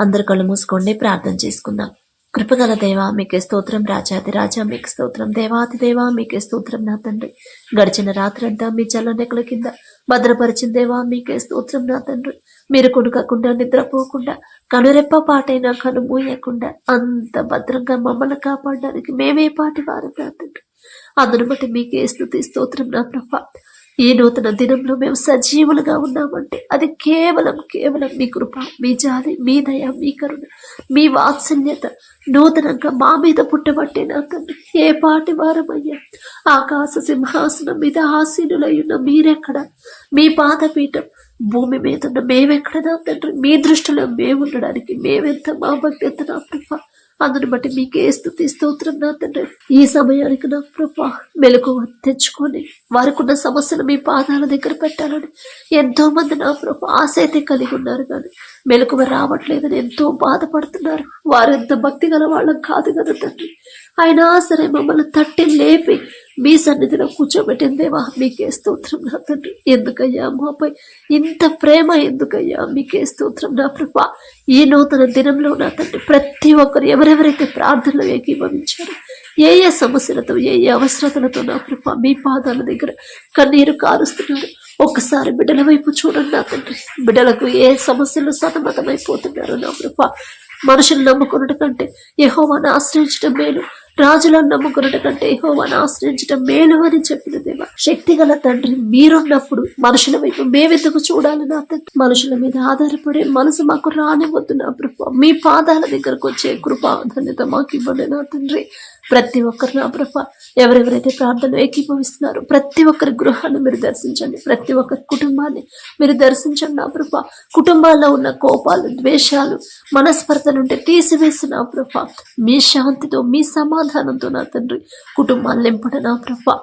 అందరు కళ్ళు మూసుకోండి ప్రార్థన చేసుకుందాం. కృపగల దేవా మీకే స్తోత్రం రాజాది రాజా మీకు స్తోత్రం దేవాతి దేవా మీకే స్తోత్రం నా తండ్రి. గడిచిన రాత్రంతా మీ చల్లనెక్కల కింద భద్రపరిచిన దేవా మీకే స్తోత్రం నా తండ్రి. మీరు కొనుకకుండా నిద్రపోకుండా కనురెప్ప పాటైనా కను మూయకుండా అంత భద్రంగా మమ్మల్ని కాపాడడానికి మేమే పాటి వారు నా తండ్రి. అందును బట్టి మీకే స్తుతి స్తోత్రం నా ప్రభా. ఈ నూతన దినంలో మేము సజీవులుగా ఉన్నామంటే అది కేవలం కేవలం మీ కృప మీ జాలి మీ దయ మీ కరుణ మీ వాత్సల్యత నూతనంగా మా మీద పుట్టబట్టే నా తండ్రి. ఏ పాటి వారమయ్యా ఆకాశ సింహాసనం మీద ఆసీనులై ఉన్న మీరెక్కడ? మీ పాదపీఠం భూమి మీద ఉన్న మేమెక్కడ నా తండ్రి? మీ దృష్టిలో మేము ఉండడానికి మేమెంత మా భక్తి ఎంత నా ప్రభా? అందుని బట్టి మీకే స్థుతి స్తోత్రం నా తండ్రి. ఈ సమయానికి నా ప్రభా మెలకు తెచ్చుకొని వారికి ఉన్న సమస్యలు మీ పాదాల దగ్గర పెట్టాలని ఎంతో మంది నా ప్రభా ఆశ అయితే కలిగి ఉన్నారు కానీ మెలకువ రావట్లేదని ఎంతో బాధపడుతున్నారు. వారు ఎంత భక్తి గల వాళ్ళం కాదు కదా తండ్రి. అయినా సరే మమ్మల్ని తట్టి లేపి మీ సన్నిధిలో కూర్చోబెట్టిన దేవా మీకే స్తోత్రం నా తండ్రి. ఎందుకయ్యా మాపై ఇంత ప్రేమ ఎందుకయ్యా? మీకే స్తోత్రం నా ప్రభ. ఈ నూతన దినంలో నా తండ్రి ప్రతి ఒక్కరు ఎవరెవరైతే ప్రార్థనలు ఏకీభవించారో ఏ ఏ సమస్యలతో ఏ ఏ అవసరతలతో నా ప్రభా మీ పాదాల దగ్గర కన్నీరు కారుస్తున్నారు. ఒక్కసారి బిడ్డల వైపు చూడండి నా తండ్రి. బిడ్డలకు ఏ సమస్యలు సతమతమైపోతున్నారు నా ప్రభా. మనుషులు నమ్ముకున్నట్టు కంటే యహోవాను ఆశ్రయించడం మేలు. రాజులను నమ్ముకున్నట కంటే యహోవాను ఆశ్రయించడం మేలు అని చెప్పిన దేవ. శక్తి గల తండ్రి మీరున్నప్పుడు మనుషుల వైపు మేమెందుకు చూడాలి నా తండ్రి? మనుషుల మీద ఆధారపడే మనసు మాకు రానివద్దు నా ప్రభా. మీ పాదాల దగ్గరకు వచ్చే కృపా ధన్యత మాకు ఇవ్వండి నా తండ్రి. ప్రతి ఒక్కరు నా ప్రభ. ఎవరెవరైతే ప్రార్థన ఏకీభవిస్తున్నారో ప్రతి ఒక్కరి గృహాన్ని మీరు దర్శించండి. ప్రతి ఒక్కరి కుటుంబాన్ని మీరు దర్శించండి నా ప్రభ. కుటుంబాల్లో ఉన్న కోపాలు ద్వేషాలు మనస్పర్ధలు ఉంటే తీసివేసి నా ప్రభ. మీ శాంతితో మీ సమాధానంతో నా తండ్రి కుటుంబాన్ని నింపడ నా ప్రభ.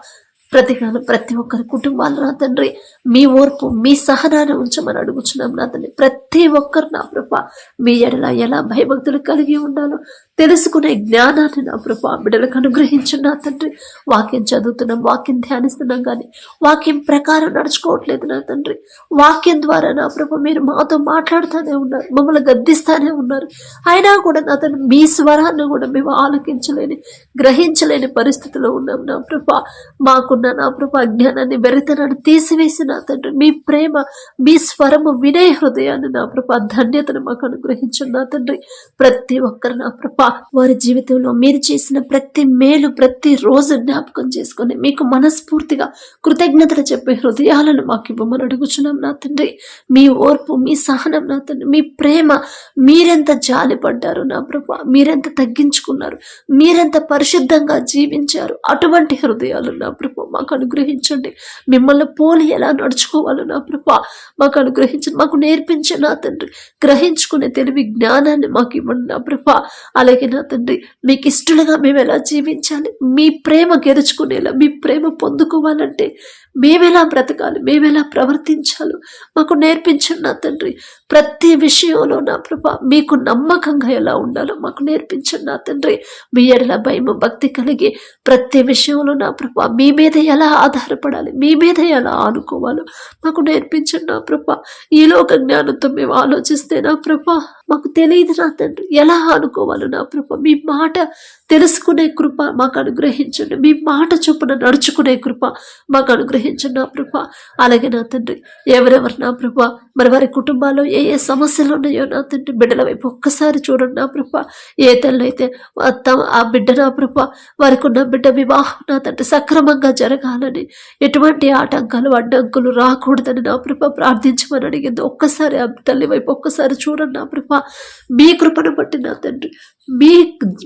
ప్రతిగాను ప్రతి ఒక్కరి కుటుంబాలు నా తండ్రి. మీ ఓర్పు మీ సహనాన్ని ఉంచమని అడుగుచున్నాం నా తండ్రి. ప్రతి ఒక్కరు నా ప్రభ మీ ఎడల ఎలా భయభక్తులు కలిగి ఉండాలో తెలుసుకునే జ్ఞానాన్ని నా ప్రభా బిడ్డలకు అనుగ్రహించిన నా తండ్రి. వాక్యం చదువుతున్నాం వాక్యం ధ్యానిస్తున్నాం కానీ వాక్యం ప్రకారం నడుచుకోవట్లేదు నా తండ్రి. వాక్యం ద్వారా నా ప్రభ మీరు మాతో మాట్లాడుతూనే ఉన్నారు మమ్మల్ని గద్దిస్తానే ఉన్నారు. అయినా కూడా నా తండ్రి మీ స్వరాన్ని కూడా మేము ఆలకించలేని గ్రహించలేని పరిస్థితిలో ఉన్నాం నా ప్రభ. మాకున్న నా ప్రభు అజ్ఞానాన్ని వెరితనాన్ని తీసివేసి నా తండ్రి మీ ప్రేమ మీ స్వరము వినయ హృదయాన్ని నా ప్రభ ధన్యతను మాకు అనుగ్రహించండి నా తండ్రి. ప్రతి ఒక్కరు నా ప్రభ వారి జీవితంలో మీరు చేసిన ప్రతి మేలు ప్రతి రోజు జ్ఞాపకం చేసుకొని మీకు మనస్ఫూర్తిగా కృతజ్ఞతలు చెప్పే హృదయాలను మాకు ఇవ్వమని అడుగుచున్నాం నా తండ్రి. మీ ఓర్పు మీ సహనం నా తండ్రి మీ ప్రేమ మీరెంత జాలిపడ్డారు నా ప్రభా మీరెంత తగ్గించుకున్నారు మీరెంత పరిశుద్ధంగా జీవించారు అటువంటి హృదయాలు నా ప్రభు మాకు అనుగ్రహించండి. మిమ్మల్ని పోలి ఎలా నడుచుకోవాలో నా ప్రభా మాకు అనుగ్రహించండి మాకు నేర్పించండి నా తండ్రి గ్రహించుకునే తెలివి జ్ఞానాన్ని మాకు ఇవ్వండి నా ప్రభా. అలాగే నా తండ్రి మీకు ఇష్టలుగా మేము ఎలా జీవించాలి మీ ప్రేమ గెలుచుకునేలా మీ ప్రేమ పొందుకోవాలంటే మేమెలా బ్రతకాలి? మేమెలా ప్రవర్తించాలో? మాకు నేర్పించండి నా తండ్రి. ప్రతి విషయంలో నా ప్రభా మీకు నమ్మకంగా ఎలా ఉండాలో మాకు నేర్పించండి నా తండ్రి. మీ ఎడల భయం భక్తి కలిగి ప్రతి విషయంలో నా ప్రభా మీ మీద ఎలా ఆధారపడాలి? మీ మీద ఎలా ఆనుకోవాలో మాకు నేర్పించండి నా ప్రభా. ఈ లోక జ్ఞానంతో మేము ఆలోచిస్తే నా ప్రభా మాకు తెలియదు నా తండ్రి. ఎలా అనుకోవాలి నా ప్రభ మీ మాట తెలుసుకునే కృప మాకు అనుగ్రహించండి. మీ మాట చొప్పున నడుచుకునే కృప మాకు అనుగ్రహించండి నా ప్రభ. అలాగే నా తండ్రి ఎవరెవరు నా ప్రభ మరి వారి కుటుంబాల్లో ఏ ఏ సమస్యలు ఉన్నాయో నా తండ్రి బిడ్డల వైపు ఒక్కసారి చూడండి నా ప్రభ. ఏ తల్లైతే ఆ తమ ఆ బిడ్డ నా ప్రభ వారికి ఉన్న బిడ్డ వివాహం నా తండ్రి సక్రమంగా జరగాలని ఎటువంటి ఆటంకాలు అడ్డంకులు రాకూడదని నా ప్రభ ప్రార్థించమని అడిగింది. ఒక్కసారి ఆ తల్లి వైపు ఒక్కసారి చూడండి నా ప్రభ. మీ కృపను బట్టి నా తండ్రి. మీ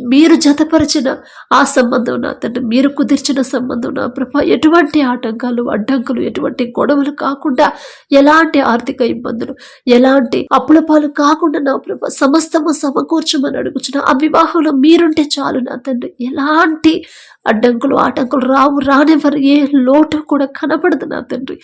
మీరు జతపరిచిన ఆ సంబంధం నా తండ్రి. మీరు కుదిర్చిన సంబంధం నా ప్రభ. ఎటువంటి ఆటంకాలు అడ్డంకులు ఎటువంటి గొడవలు కాకుండా ఎలాంటి ఆర్థిక ఇబ్బందులు ఎలాంటి అప్పుల పాలు కాకుండా నా ప్రభ సమస్తము సమకూర్చమని అడుగుచున్న ఆ వివాహంలో మీరుంటే చాలు నా తండ్రి. ఎలాంటి అడ్డంకులు ఆటంకులు రావు రానివ్వరు. ఏ లోటు కూడా కనపడదు నా తండ్రి.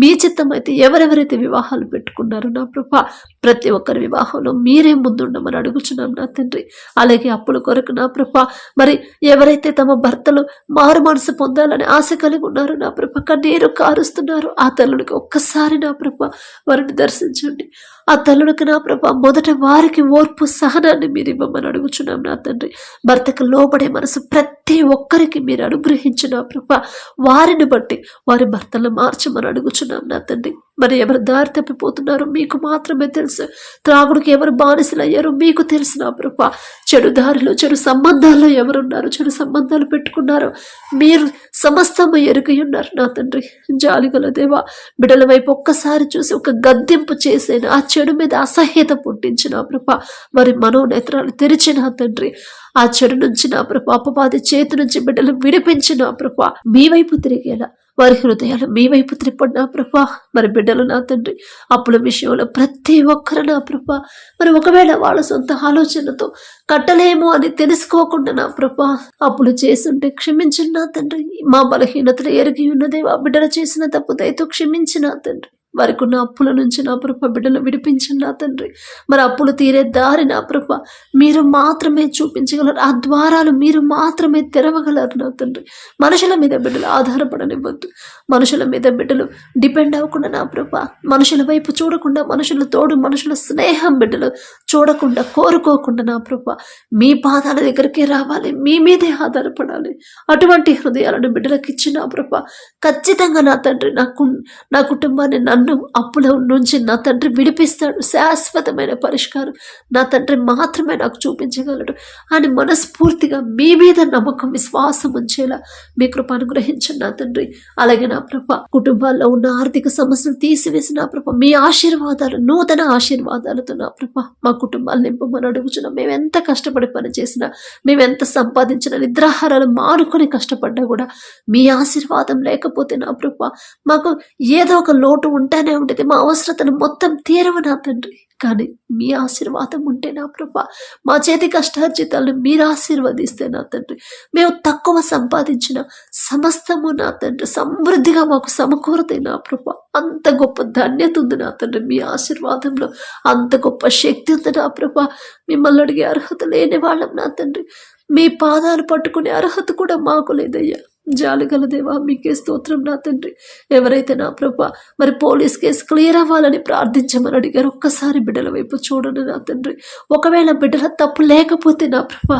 మీ చిత్తం అయితే ఎవరెవరైతే వివాహాలు పెట్టుకున్నారో నా ప్రభ ప్రతి ఒక్కరి వివాహంలో మీరే ముందుండమని అడుగుచున్నాం నా తండ్రి. అలాగే అప్పుల కొరకు నా ప్రభ మరి ఎవరైతే తమ భర్తలు మారు మనసు పొందాలని ఆశ కలిగి ఉన్నారో నా ప్రభ కన్నీరు కారుస్తున్నారు. ఆ తల్లుడికి ఒక్కసారి నా ప్రభ వారిని దర్శించండి. ఆ తల్లులకు నా ప్రభా మొదట వారికి ఓర్పు సహనాన్ని మీరు ఇవ్వమని అడుగుచున్నాం నా తండ్రి. భర్తకు లోబడే మనసు ప్రతి ఒక్కరికి మీరు అనుగ్రహించిన ప్రభా వారిని బట్టి వారి భర్తలు మార్చమని అడుగుచున్నాం నా తండ్రి. మరి ఎవరు దారి తప్పిపోతున్నారో మీకు మాత్రమే తెలుసు. త్రాగుడికి ఎవరు బానిసలయ్యారో మీకు తెలుసు నా ప్రభా. చెడు దారిలో చెడు సంబంధాల్లో ఎవరున్నారు చెడు సంబంధాలు పెట్టుకున్నారో మీరు సమస్తము ఎరుగై ఉన్నారు నా తండ్రి. జాలిగల దేవా బిడల వైపు ఒక్కసారి చూసి ఒక గద్దెంపు చేసిన ఆ చెడు మీద అసహ్యత పుట్టించిన ప్రభ. మరి మనోనేత్రాలు తెరిచిన తండ్రి. ఆ చెడు నుంచి నా ప్రభ అపవాది చేతి నుంచి బిడ్డలు విడిపించిన ప్రభ. మీ వైపు తిరిగేలా వారి హృదయాలు మీ వైపు త్రిప్పండి నా ప్రభా. మరి బిడ్డలు నా తండ్రి అప్పుల విషయంలో ప్రతి ఒక్కరు నా ప్రభా. మరి ఒకవేళ వాళ్ళ సొంత ఆలోచనతో కట్టలేము అని తెలుసుకోకుండా నా ప్రభా. అప్పులు చేస్తుంటే క్షమించండి నా తండ్రి. మా బలహీనతలు ఎరిగి ఆ బిడ్డలు చేసిన తప్పు దయతో క్షమించిన తండ్రి. వారికి ఉన్న అప్పుల నుంచి నా ప్రభ బిడ్డలు విడిపించండి నా తండ్రి. మరి అప్పులు తీరే దారి నా ప్రభ. మీరు మాత్రమే చూపించగలరు. ఆ ద్వారాలు మీరు మాత్రమే తెరవగలరు నా తండ్రి. మనుషుల మీద బిడ్డలు ఆధారపడనివ్వద్దు. మనుషుల మీద బిడ్డలు డిపెండ్ అవ్వకుండా నా ప్రభ. మనుషుల వైపు చూడకుండా మనుషుల తోడు మనుషుల స్నేహం బిడ్డలు చూడకుండా కోరుకోకుండా నా ప్రభ. మీ పాదాల దగ్గరికి రావాలి. మీ మీదే ఆధారపడాలి. అటువంటి హృదయాలను బిడ్డలకు ఇచ్చిన ప్రభ. ఖచ్చితంగా నా తండ్రి నాకు నా కుటుంబాన్ని నన్ను అప్పుల నుంచి నా తండ్రి విడిపిస్తాడు. శాశ్వతమైన పరిష్కారం నా తండ్రి మాత్రమే నాకు చూపించగలడు. అని మనస్ఫూర్తిగా మీ మీద నమ్మకం విశ్వాసం ఉంచేలా మీ కృప అనుగ్రహించండి నా తండ్రి. అలాగే నా ప్రభ కుటుంబాల్లో ఉన్న ఆర్థిక సమస్యలు తీసివేసి నా ప్రభ మీ ఆశీర్వాదాలు నూతన ఆశీర్వాదాలతో నా ప్రభ మా కుటుంబాలు నింపమని అడుగుచున్నాం. మేము ఎంత కష్టపడి పని చేసినా మేము ఎంత సంపాదించినా నిద్రాహారాలు మానుకొని కష్టపడ్డా కూడా మీ ఆశీర్వాదం లేకపోతే నా ప్రభ మాకు ఏదో ఒక లోటు ఉంటే ఉంటానే ఉంటుంది. మా అవసరతను మొత్తం తీరవ నా తండ్రి. కానీ మీ ఆశీర్వాదం ఉంటే నా ప్రభ. మా చేతి కష్టార్జితాలను మీరు ఆశీర్వదిస్తే నా తండ్రి. మేము తక్కువ సంపాదించిన సమస్తము నా తండ్రి. సమృద్ధిగా మాకు సమకూరతే నా ప్రభ. అంత గొప్ప ధన్యత ఉంది నా తండ్రి. మీ ఆశీర్వాదంలో అంత గొప్ప శక్తి ఉంది నా ప్రభ. మిమ్మల్ని అడిగే అర్హత లేని వాళ్ళం నా తండ్రి. మీ పాదాలు పట్టుకునే అర్హత కూడా మాకు లేదయ్యా. జాలిగల దేవా మీకే స్తోత్రం నా తండ్రి. ఎవరైతే నా ప్రభ మరి పోలీస్ కేసు క్లియర్ అవ్వాలని ప్రార్థించమని అడిగారు ఒక్కసారి బిడ్డల వైపు చూడండి నా తండ్రి. ఒకవేళ బిడ్డల తప్పు లేకపోతే నా ప్రభ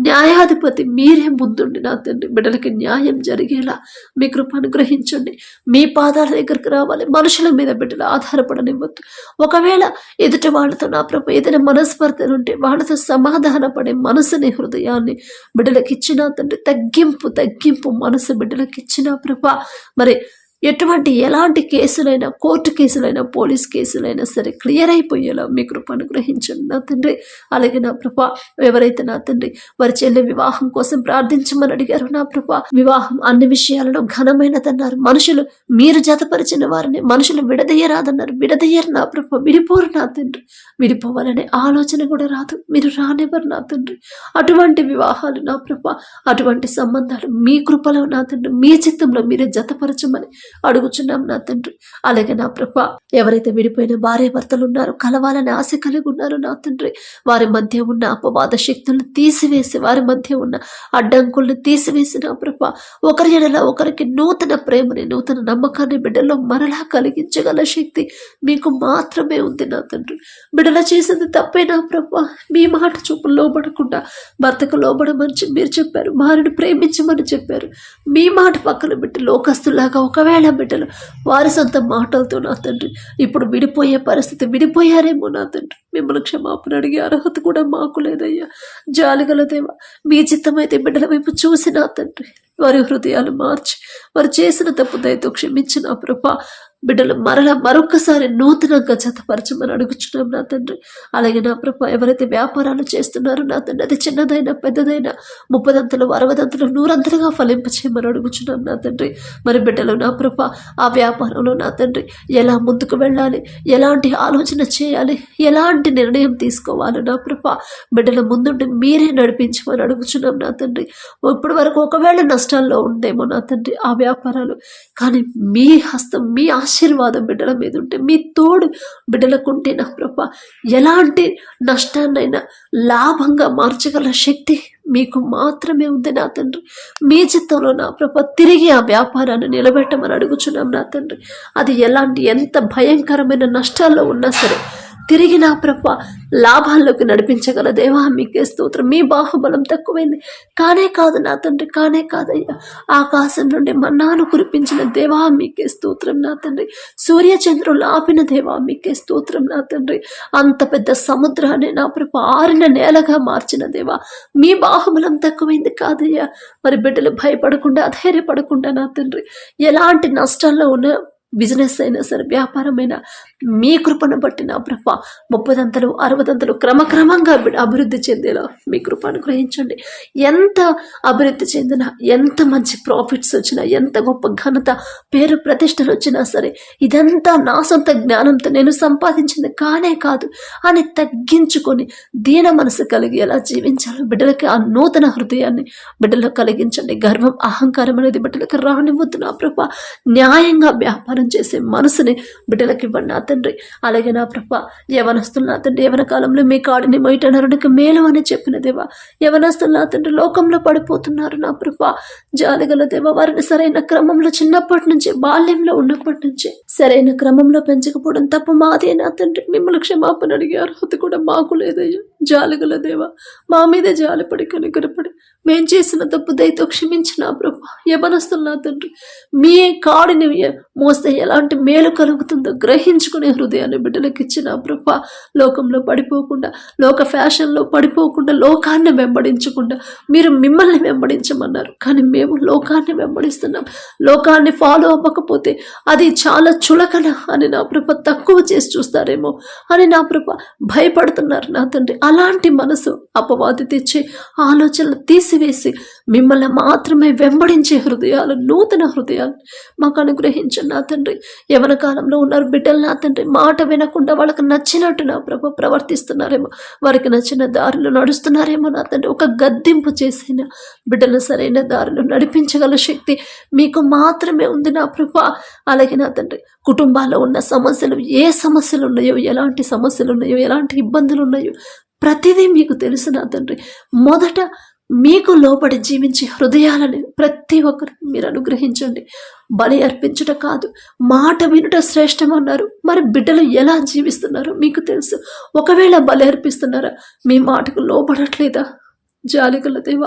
న్యాయాధిపతి మీరే ముందుండి నా తండ్రి. బిడ్డలకి న్యాయం జరిగేలా మీ కృప అనుగ్రహించండి. మీ పాదాల దగ్గరికి రావాలి మనుషుల మీద బిడ్డలు ఆధారపడనివ్వద్దు. ఒకవేళ ఎదుటి వాళ్ళతో నా ప్రభ ఏదైనా మనస్పర్ధలు ఉంటే వాళ్ళతో సమాధాన పడే మనసుని హృదయాన్ని బిడ్డలకి ఇచ్చిన తండ్రి తగ్గింపు తగ్గింపు మనసు బిడ్డలకు ఇచ్చిన ప్రభ. మరి ఎటువంటి ఎలాంటి కేసులైనా కోర్టు కేసులైనా పోలీస్ కేసులైనా సరే క్లియర్ అయిపోయేలా మీ కృప అనుగ్రహించండి. నా తండ్రి అలాగే నా ప్రభ ఎవరైతే నా తండ్రి వారి చెల్లి వివాహం కోసం ప్రార్థించమని అడిగారు నా ప్రభ వివాహం అన్ని విషయాలలో ఘనమైనదన్నారు. మనుషులు మీరు జతపరిచిన వారిని మనుషులు విడదీయరాదన్నారు. విడదీయరు నా ప్రభ విడిపోరు నా తండ్రి. విడిపోవాలనే ఆలోచన కూడా రాదు. మీరు రానివ్వరు నా తండ్రి. అటువంటి వివాహాలు నా ప్రభ అటువంటి సంబంధాలు మీ కృపలో నా తండ్రి మీ చిత్తంలో మీరే జతపరచమని అడుగుచున్నాం నా తండ్రి. అలాగే నా ప్రభ ఎవరైతే విడిపోయిన భార్య భర్తలు ఉన్నారో కలవాలని ఆశ కలిగి ఉన్నారో నా తండ్రి వారి మధ్య ఉన్న అపవాద శక్తులను తీసివేసి వారి మధ్య ఉన్న అడ్డంకుల్ని తీసివేసి నా ప్రభ ఒకరి ఎడల ఒకరికి నూతన ప్రేమని నూతన నమ్మకాన్ని బిడ్డల్లో మరలా కలిగించగల శక్తి మీకు మాత్రమే ఉంది నా తండ్రి. బిడ్డల చేసింది తప్పే నా ప్రభ. మీ మాట చూపు లోబడకుండా భర్తకు లోబడమని మీరు చెప్పారు వారిని ప్రేమించమని చెప్పారు. మీ మాట పక్కన పెట్టి లోకస్తులాగా ఒకవేళ బిడ్డలు. వారి సొంత మాటలతో నా తండ్రి ఇప్పుడు విడిపోయే పరిస్థితి విడిపోయారేమో నా తండ్రి. మిమ్మల్ని క్షమాపణ అడిగే అర్హత కూడా మాకు లేదయ్యా. జాలిగల దేవ మీ చిత్తమైతే బిడ్డల వైపు చూసి నా తండ్రి వారి హృదయాలు మార్చి వారు చేసిన తప్పు దయతో క్షమించిన ప్రభా బిడ్డలు మరలా మరొకసారి నూతనంగా జతపరచమని అడుగుచున్నాం నా తండ్రి. అలాగే నా ప్రభ ఎవరైతే వ్యాపారాలు చేస్తున్నారో నా తండ్రి అది చిన్నదైనా పెద్దదైనా ముప్పదంతలు అరవదంతలు నూరంతలుగా ఫలింపచేయమని అడుగుచున్నాం నా తండ్రి. మరి బిడ్డలు నా ప్రభ ఆ వ్యాపారంలో నా తండ్రి ఎలా ముందుకు వెళ్ళాలి? ఎలాంటి ఆలోచన చేయాలి? ఎలాంటి నిర్ణయం తీసుకోవాలి నా ప్రభ? బిడ్డల ముందుండి మీరే నడిపించమని అడుగుచున్నాం నా తండ్రి. ఇప్పటి వరకు ఒకవేళ నష్టాల్లో ఉందేమో నా తండ్రి ఆ వ్యాపారాలు. కానీ మీ హస్తం మీ ఆశ ఆశీర్వాదం బిడ్డల మీద ఉంటే మీ తోడు బిడ్డలకుంటే నా ప్రభ. ఎలాంటి నష్టాన్నైనా లాభంగా మార్చగల శక్తి మీకు మాత్రమే ఉంది నా తండ్రి. మీ చిత్తంలో నా ప్రభ తిరిగి ఆ వ్యాపారాన్ని నిలబెట్టమని అడుగుచున్నాం నా తండ్రి. అది ఎలాంటి ఎంత భయంకరమైన నష్టాల్లో ఉన్నా సరే తిరిగి నా ప్రభ లాభాల్లోకి నడిపించగల దేవా మీకే స్తోత్రం. మీ బాహుబలం తక్కువైంది. కానే కాదు నా తండ్రి కానే కాదయ్యా. ఆకాశం నుండి మన్నాను కురిపించిన దేవా మీకే స్తోత్రం నా తండ్రి. సూర్యచంద్రులు ఆపిన దేవా మీకే స్తోత్రం నా తండ్రి. అంత పెద్ద సముద్రాన్ని నా ప్రభ ఆరిన నేలగా మార్చిన దేవా మీ బాహుబలం తక్కువైంది కాదయ్యా. మరి బిడ్డలు భయపడకుండా అధైర్యపడకుండా నా తండ్రి ఎలాంటి నష్టాల్లో ఉన్న బిజినెస్ అయినా సరే వ్యాపారమైనా మీ కృపను బట్టి నా ప్రభ ముప్పదంతలు అరవదంతలు క్రమక్రమంగా అభివృద్ధి చెందేలా మీ కృప అనుగ్రహించండి. ఎంత అభివృద్ధి చెందినా ఎంత మంచి ప్రాఫిట్స్ వచ్చినా ఎంత గొప్ప ఘనత పేరు ప్రతిష్టలు వచ్చినా సరే ఇదంతా నా సొంత జ్ఞానంతో నేను సంపాదించింది కానే కాదు. అని తగ్గించుకొని దీన మనసు కలిగి ఎలా జీవించాలో బిడ్డలకి ఆ నూతన హృదయాన్ని బిడ్డలకు కలిగించండి. గర్వం అహంకారం అనేది బిడ్డలకు రానివ్వద్దు నా ప్రభ. న్యాయంగా వ్యాపారం చేసే మనసుని బిడ్డలకి ఇవ్వండి నా తండ్రి. అలాగే నా ప్రభ యవనస్తులు నా తండ్రి యవన కాలంలో మీ కాడిని మొయట నరునికి మేలు అని చెప్పిన దేవా యవనస్తులు నా తండ్రి లోకంలో పడిపోతున్నారు నా ప్రభ. జాలిగల దేవ వారిని సరైన క్రమంలో చిన్నప్పటి నుంచి బాల్యంలో ఉన్నప్పటి నుంచి సరైన క్రమంలో పెంచకపోవడం తప్ప మాదే నా తండ్రి. మిమ్మల్ని క్షమాపణ అడిగే అర్హత కూడా మాకు లేదయ్యా. జాలుగల దేవ మా మీద జాలిపడి కనుగొనపడి. మేం చేసిన తప్పు దయతో క్షమించిన ప్రభా యమనస్తున్నా తండ్రి. మీ కాడిని మోస్తే ఎలాంటి మేలు కలుగుతుందో గ్రహించుకునే హృదయాన్ని బిడ్డలకు ఇచ్చిన ప్రభా లోకంలో పడిపోకుండా లోక ఫ్యాషన్లో పడిపోకుండా లోకాన్ని వెంబడించకుండా. మీరు మిమ్మల్ని వెంబడించమన్నారు కానీ మేము లోకాన్ని వెంబడిస్తున్నాం. లోకాన్ని ఫాలో అవ్వకపోతే అది చాలా చులకన అని నా ప్రభ తక్కువ చేసి చూస్తారేమో అని నా ప్రభ భయపడుతున్నారు నా తండ్రి. అలాంటి మనసు అపవాది తెచ్చే ఆలోచనలు తీసివేసి మిమ్మల్ని మాత్రమే వెంబడించే హృదయాలు నూతన హృదయాలు మాకు అనుగ్రహించండి నా తండ్రి. యవన కాలంలో ఉన్నారు బిడ్డలు నా తండ్రి. మాట వినకుండా వాళ్ళకి నచ్చినట్టు నా ప్రభు ప్రవర్తిస్తున్నారేమో. వారికి నచ్చిన దారిలో నడుస్తున్నారేమో నా తండ్రి. ఒక గద్దింపు చేసిన బిడ్డలు సరైన దారిలో నడిపించగల శక్తి మీకు మాత్రమే ఉంది నా ప్రభు. అలాగే నా తండ్రి కుటుంబాల్లో ఉన్న సమస్యలు ఏ సమస్యలు ఉన్నాయో ఎలాంటి సమస్యలు ఉన్నాయో ఎలాంటి ఇబ్బందులు ఉన్నాయో ప్రతిదీ మీకు తెలుసు నా తండ్రి. మొదట మీకు లోబడి జీవించే హృదయాలని ప్రతి ఒక్కరికి మీరు అనుగ్రహించండి. బలి అర్పించుట కాదు మాట వినుట శ్రేష్టమన్నారు మరి బిడ్డలు ఎలా జీవిస్తున్నారో మీకు తెలుసు. ఒకవేళ బలి అర్పిస్తున్నారా? మీ మాటకు లోబడట్లేదా? జాలికల దేవ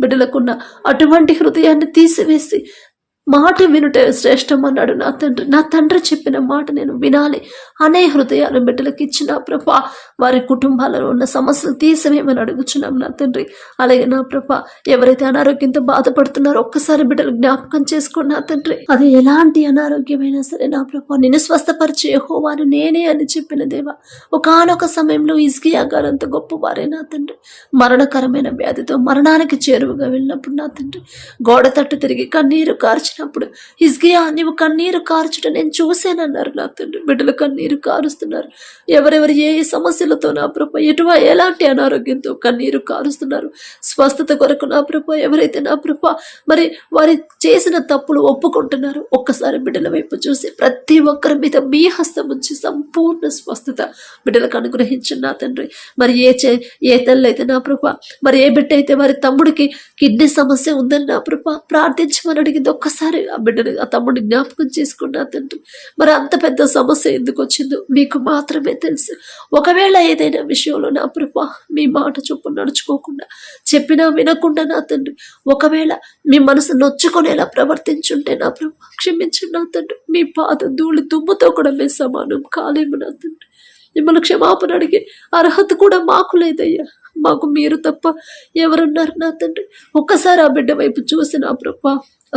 బిడ్డలకున్న అటువంటి హృదయాన్ని తీసివేసి మాట వినుట శ్రేష్టం అన్నాడు నా తండ్రి. నా తండ్రి చెప్పిన మాట నేను వినాలి. అనే హృదయాలు బిడ్డలకు ఇచ్చిన ప్రభా వారి కుటుంబాలలో ఉన్న సమస్యలు తీసివేయమని అడుగుచున్నాం నా తండ్రి. అలాగే నా ప్రభా ఎవరైతే అనారోగ్యంతో బాధపడుతున్నారో ఒక్కసారి బిడ్డలు జ్ఞాపకం చేసుకోండి నా తండ్రి. అది ఎలాంటి అనారోగ్యమైనా సరే నా ప్రభా నిన్ను స్వస్థపరిచే హోవాను నేనే అని చెప్పిన దేవా. ఒకనొక సమయంలో ఇస్కియా గారు అంత గొప్పవారే నా తండ్రి. మరణకరమైన వ్యాధితో మరణానికి చేరువగా వెళ్ళినప్పుడు నా తండ్రి గోడ తట్టు తిరిగి కన్నీరు వచ్చినప్పుడు హిజ్గియా నీవు కన్నీరు కార్చుట నేను చూశానన్నారు. నా తండ్రి బిడ్డలు కన్నీరు కారుస్తున్నారు. ఎవరెవరు ఏ ఏ సమస్యలతో నా ప్రభ ఎటువ ఎలాంటి అనారోగ్యంతో కన్నీరు కారుస్తున్నారు? స్వస్థత కొరకు నా ప్రభ ఎవరైతే నా ప్రభ మరి వారి చేసిన తప్పులు ఒప్పుకుంటున్నారు ఒక్కసారి బిడ్డల వైపు చూసి ప్రతి ఒక్కరి మీద మీ హస్తం ఉంచి సంపూర్ణ స్వస్థత బిడ్డలకు అనుగ్రహించిన నా తండ్రి. మరి ఏ చే ఏ తల్లి అయితే నా ప్రభ మరి ఏ బిడ్డ అయితే వారి తమ్ముడికి కిడ్నీ సమస్య ఉందని నా ప్రభ ప్రార్థించమని అడిగింది ఒక్కసారి ఆ బిడ్డని ఆ తమ్ముడిని జ్ఞాపకం చేసుకున్నా తండ్రి మరి అంత పెద్ద సమస్య ఎందుకు వచ్చిందో మీకు మాత్రమే తెలుసు. ఒకవేళ ఏదైనా విషయంలో నా ప్రభా మీ మాట చొప్పున నడుచుకోకుండా చెప్పినా వినకుండా నా తండ్రి ఒకవేళ మీ మనసు నొచ్చుకునేలా ప్రవర్తించుంటే నా ప్రభా క్షమించండి నా తండ్రి. మీ పాద ధూళి దుమ్ముతో కూడా మేము సమానం కాలేము నా తండ్రి. మిమ్మల్ని క్షమాపణ అడిగే అర్హత కూడా మాకు లేదయ్యా. మాకు మీరు తప్ప ఎవరున్నారు నా తండ్రి? ఒక్కసారి ఆ బిడ్డ వైపు చూసి నా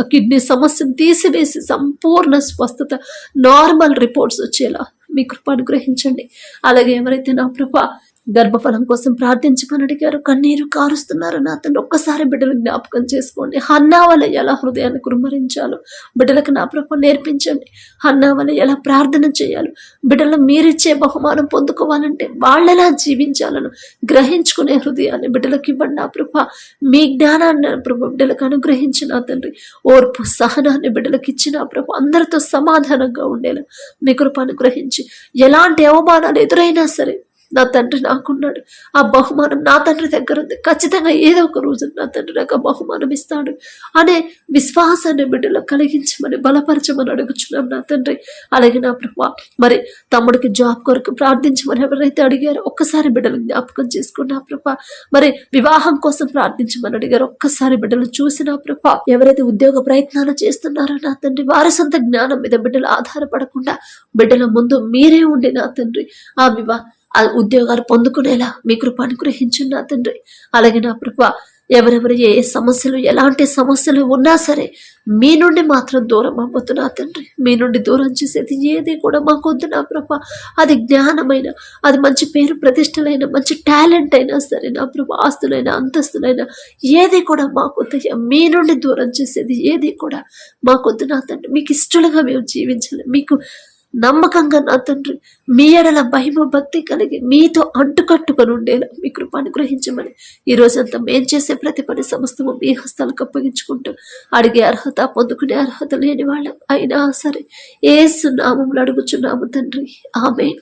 కిడ్నీ సమస్యను తీసివేసి సంపూర్ణ స్వస్థత నార్మల్ రిపోర్ట్స్ వచ్చేలా మీ కృప అనుగ్రహించండి. అలాగే ఎవరైతే నా ప్రభ గర్భఫలం కోసం ప్రార్థించమని అడిగారు. కన్నీరు కారుస్తున్నారు నా తండ్రి ఒక్కసారి బిడ్డలు జ్ఞాపకం చేసుకోండి. హన్నా వల్ల ఎలా హృదయాన్ని కురుమరించాలో బిడ్డలకు నా ప్రభు నేర్పించండి. హన్నా వల్ల ఎలా ప్రార్థన చేయాలో బిడ్డలు మీరిచ్చే బహుమానం పొందుకోవాలంటే వాళ్ళెలా జీవించాలను గ్రహించుకునే హృదయాన్ని బిడ్డలకు ఇవ్వండి. నా ప్రభ మీ జ్ఞానాన్ని ప్రభు బిడ్డలకు అనుగ్రహించిన తండ్రి. ఓర్పు సహనాన్ని బిడ్డలకు ఇచ్చిన ప్రభు. అందరితో సమాధానంగా ఉండేలా మీ కృప అనుగ్రహించి ఎలాంటి అవమానాలు ఎదురైనా సరే నా తండ్రి నాకున్నాడు. ఆ బహుమానం నా తండ్రి దగ్గర ఉంది ఖచ్చితంగా ఏదో ఒక రోజు నా తండ్రి నాకు బహుమానం ఇస్తాడు. అనే విశ్వాసాన్ని బిడ్డలో కలిగించమని బలపరచమని అడుగుచున్నాం నా తండ్రి. అలాగే నా ప్రభా మరి తమ్ముడికి జాబ్ కొరకు ప్రార్థించమని ఎవరైతే అడిగారో ఒక్కసారి బిడ్డలు జ్ఞాపకం చేసుకున్నా ప్రభా. మరి వివాహం కోసం ప్రార్థించమని అడిగారు ఒక్కసారి బిడ్డలు చూసిన ప్రభా ఎవరైతే ఉద్యోగ ప్రయత్నాలు చేస్తున్నారో నా తండ్రి వారి సొంత జ్ఞానం మీద బిడ్డలు ఆధారపడకుండా బిడ్డల ముందు మీరే ఉండి నా తండ్రి. ఆ వివా ఆ ఉద్యోగాలు పొందుకునేలా మీ కృప అనుగ్రహించున్న తండ్రి. అలాగే నా ప్రభా ఎవరెవరు ఏ సమస్యలు ఎలాంటి సమస్యలు ఉన్నా సరే మీ నుండి మాత్రం దూరం అవ్వద్దు తండ్రి. మీ నుండి దూరం చేసేది ఏది కూడా మాకొద్దు నా ప్రభా. అది జ్ఞానమైన అది మంచి పేరు ప్రతిష్టలైన మంచి టాలెంట్ అయినా సరే నా ప్రభా ఆస్తులైన అంతస్తులైన ఏది కూడా మాకొద్దు మీ నుండి దూరం చేసేది ఏది కూడా మాకొద్దు నా తండ్రి. మీకు ఇష్టలుగా మేము జీవించాలి. మీకు నమ్మకంగా నా తండ్రి మీ ఎడల మహిమ భక్తి కలిగి మీతో అంటుకట్టుకొని ఉండేలా మీ కృప అనుగ్రహించమని. ఈ రోజంతా మేం చేసే ప్రతి పని సమస్తము మీ హస్తాలకు అప్పగించుకుంటూ అడిగే అర్హత పొందుకునే అర్హత లేని వాళ్ళం. అయినా సరే ఏ సున్నామంలో అడుగుచున్నాము తండ్రి. ఆమె